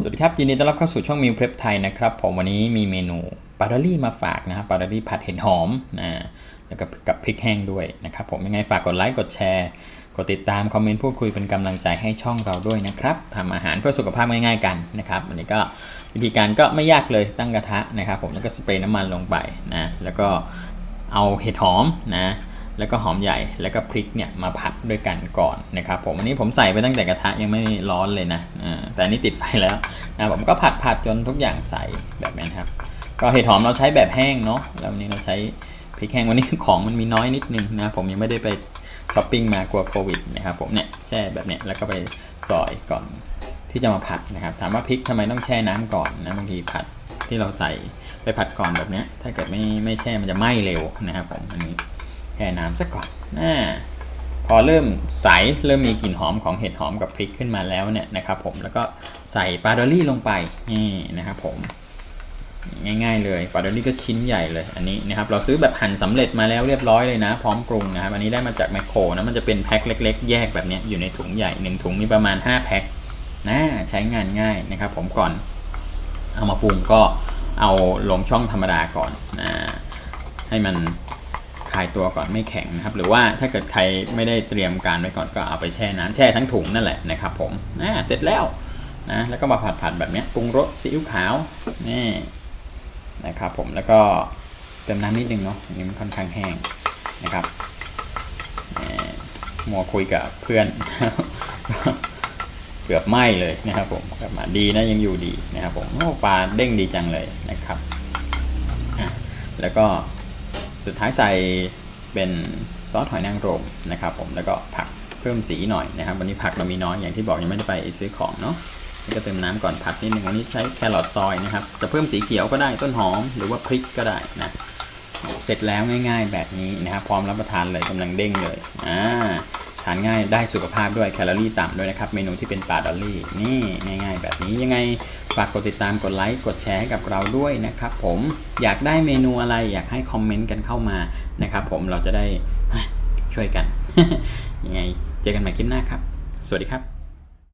สวัสดีครับยินดีต้อนรับเข้าสู่ช่องมิวเพลฟไทยนะครับผมวันนี้มีเมนูปาดอรี่มาฝากนะครับปาดอรี่ผัดเห็ดหอมนะแล้วก็กับพริกแห้งด้วยนะครับผมยังไงฝากกดไลค์กดแชร์ กดติดตามคอมเมนต์พูดคุยเป็นกำลังใจให้ช่องเราด้วยนะครับทำอาหารเพื่อสุขภาพง่ายๆกันนะครับวันนี้ก็วิธีการก็ไม่ยากเลยตั้งกระทะนะครับผมแล้วก็สเปรย์น้ำมันลงไปนะแล้วก็เอาเห็ดหอมนะ แล้วก็หอมใหญ่แล้วก็พริกเนี่ยมาผัดด้วยกันก่อนนะครับผมอันนี้ผมใส่ไปตั้งแต่กระทะยังไม่ร้อนเลยนะอ่าแต่อันนี้ติดไฟแล้วนะผมก็ผัดผัดจนทุกอย่างใส่แบบนี้ครับ ก็เห็ดหอมเราใช้แบบแห้งเนาะแล้ววันนี้เราใช้พริกแห้งวันนี้ของมันมีน้อยนิดนึงนะผมยังไม่ได้ไปช้อปปิ้งมากลัวโควิดนะครับผมเนี่ยแช่แบบเนี้ยแล้วก็ไปซอยก่อนที่จะมาผัดนะครับถามว่าพริกทำไมต้องแช่น้ำก่อนนะบางทีผัดที่เราใส่ไปผัดก่อนแบบเนี้ยถ้าเกิดไม่ไม่แช่มันจะไหม้เร็วนะครับผมอันนี้ แช่น้ำซะก่อนอาพอเริ่มใสเริ่มมีกลิ่นหอมของเห็ดหอมกับพริกขึ้นมาแล้วเนี่ยนะครับผมแล้วก็ใส่ปลาดอลลี่ลงไปนี่นะครับผมง่ายๆเลยปลาดอลลี่ก็ชิ้นใหญ่เลยอันนี้นะครับเราซื้อแบบหั่นสำเร็จมาแล้วเรียบร้อยเลยนะ พร้อมปรุงนะครับอันนี้ได้มาจากแมคโครนะมันจะเป็นแพ็คเล็ก ๆ แยกแบบนี้อยู่ในถุงใหญ่หนึ่งถุงมีประมาณ 5 แพ็คนะใช้งานง่ายนะครับ ผมก่อนเอามาปรุงก็เอาลงช่องธรรมดาก่อนนะให้มัน คลายตัวก่อนไม่แข็งนะครับ หรือว่าถ้าเกิดใครไม่ได้เตรียมการไว้ก่อนก็เอาไปแช่น้ำแช่ทั้งถุงนั่นแหละนะครับผมอ่าเสร็จแล้วนะแล้วก็มาผัดผัดแบบนี้ปรุงรสซีอิ๊วขาวนี่นะครับผมแล้วก็เติมน้ำนิดนึงเนาะอันนี้มันค่อนข้างแห้งนะครับมมัวคุยกับเพื่อนเกือบไหม้เลยนะครับผมกลับมาดีนะยังอยู่ดีนะครับผมโอ้ปลาเด้งดีจังเลยนะครับอะแล้วก็ สุดท้ายใส่เป็นซอสหอยนางรมนะครับผมแล้วก็ผักเพิ่มสีหน่อยนะครับ วันนี้ผักเรามีน้อยอย่างที่บอกยังไม่ได้ไปซื้อของเนาะก็เติมน้ำก่อนผัดนิดนึงวันนี้ใช้แครอทซอยนะครับ จะเพิ่มสีเขียวก็ได้ต้นหอมหรือว่าพริกก็ได้นะเสร็จแล้วง่ายๆแบบนี้นะครับ พร้อมรับประทานเลยกำลังเด้งเลยอ่าทานง่ายได้สุขภาพด้วยแคลอรี่ต่ำด้วยนะครับ เมนูที่เป็นปลาดอลลี่นี่ง่าย ๆ แบบนี้ยังไง ฝากกดติดตามกดไลค์กดแชร์ให้กับเราด้วยนะครับผมอยากได้เมนูอะไรอยากให้คอมเมนต์กันเข้ามานะครับผมเราจะได้ช่วยกันยังไงเจอกันใหม่คลิปหน้าครับ สวัสดีครับ